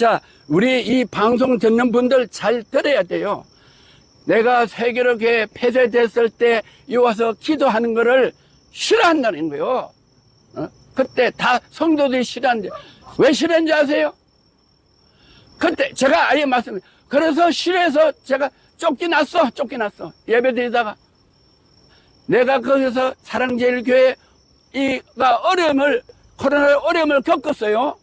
자, 우리 이 방송 듣는 분들 잘 들어야 돼요. 내가 세계로게 폐쇄됐을 때 이 와서 기도하는 거를 싫어한다는 거예요. 어? 그때 다 성도들이 싫어하는데 왜 싫어하는지 아세요? 그때 제가 아예 말씀 그래서 싫어해서 제가 쫓겨났어 쫓겨났어 예배 드리다가 내가 거기서 사랑제일교회 이가 어려움을 코로나 어려움을 겪었어요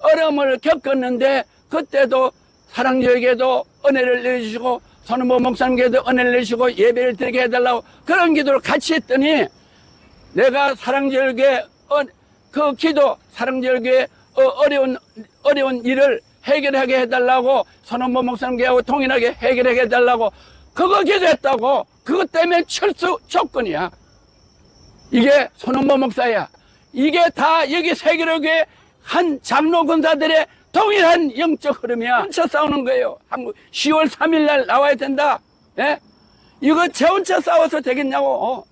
어려움을 겪었는데 그때도 사랑제일교회도 은혜를 내주시고 선우모 목사님께도 은혜를 내주시고 예배를 드리게 해달라고 그런 기도를 같이 했더니 내가 사랑절교회 어, 그 기도 사랑절교회 어, 어려운 어려운 일을 해결하게 해달라고 선원모 목사님께하고 통일하게 해결하게 해달라고 그거 기도했다고 그것 때문에 철수 조건이야. 이게 손원모 목사야. 이게 다 여기 세계로교회 한 장로 권사들의 동일한 영적 흐름이야 혼자 싸우는 거예요 한국 10월 3일 날 나와야 된다 예? 이거 제 혼자 싸워서 되겠냐고 어?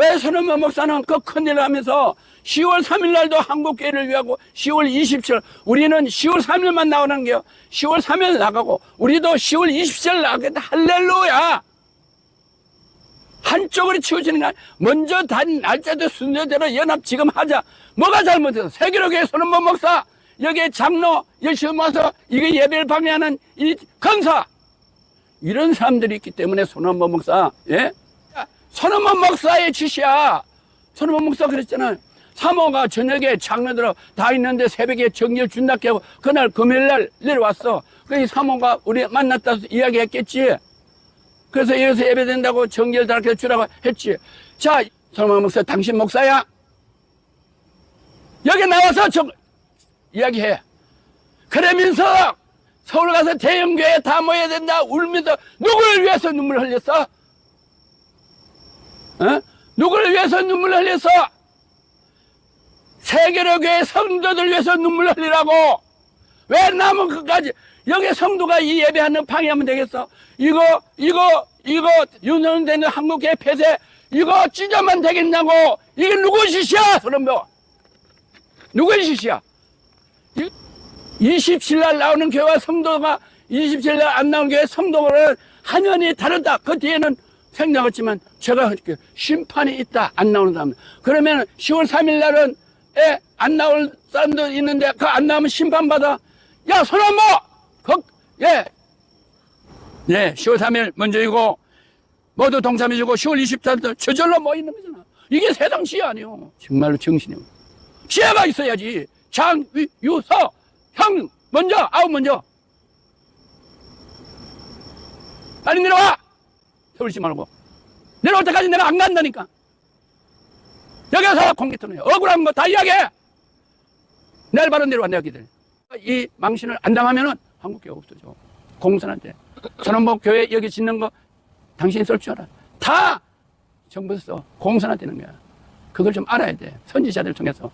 왜 손흥민 목사는 그 큰일을 하면서 10월 3일 날도 한국교회를 위하고 10월 27일 우리는 10월 3일만 나오는 게요. 10월 3일 나가고 우리도 10월 27일 나가겠다. 할렐루야. 한쪽으로 치우치는 거 아니야. 먼저 단 날짜도 순서대로 연합 지금 하자. 뭐가 잘못해서 세계로교회 손흥민 목사 여기에 장로 열심히 와서 이거 예배를 방해하는 이 강사 이런 사람들이 있기 때문에 손흥민 목사 예? 손흥민 목사의 짓이야. 손흥민 목사 그랬잖아요. 사모가 저녁에 장로들 다 있는데 새벽에 정리를 준다고 하고 그날 금요일날 내려왔어. 그이 사모가 우리 만났다 이야기했겠지. 그래서 여기서 예배된다고 정리를 다 이렇게 주라고 했지. 자, 손흥민 목사 당신 목사야. 여기 나와서 저 이야기해. 그러면서 서울 가서 대형교회 다 모여야 된다 울면서 누구를 위해서 눈물 흘렸어? 어? 누구를 위해서 눈물 흘렸어? 세계로 교회 성도들 위해서 눈물 흘리라고 왜 남은 끝까지? 여기 성도가 이 예배하는 방해하면 되겠어? 이거 이거 이거 유명되는 한국교회 폐쇄 이거 찢어만 되겠냐고? 이게 누구 짓이야? 그럼 뭐 누구의 짓이야 27날 나오는 교회와 성도가 27날 안 나오는 교회 성도는 한연이 다르다. 그 뒤에는 생략했지만 제가 심판이 있다. 안 나오는 사람 그러면 10월 3일 날은 에, 안 나올 사람도 있는데 그 안 나오면 심판받아 야 손한모 그, 예. 예 10월 3일 먼저이고 모두 동참해주고 10월 24일 저절로 모이는 거잖아. 이게 세상 시야 아니요 정말로 정신이 지혜가 있어야지. 장, 위, 유, 서, 형 먼저 아우 먼저. 빨리 내려와! 세울지 말고. 내려올 때까지 내가 안 간다니까. 여기서 공개 터는 억울한 거 다 이야기해 내일 바로 내려와 내가 기다려 이 망신을 안 당하면은 한국 교회 없어져. 공산한테 선원복 교회 여기 짓는 거 당신이 쓸 줄 알아. 다 정부에서 공산화 되는 거야. 그걸 좀 알아야 돼. 선지자들 통해서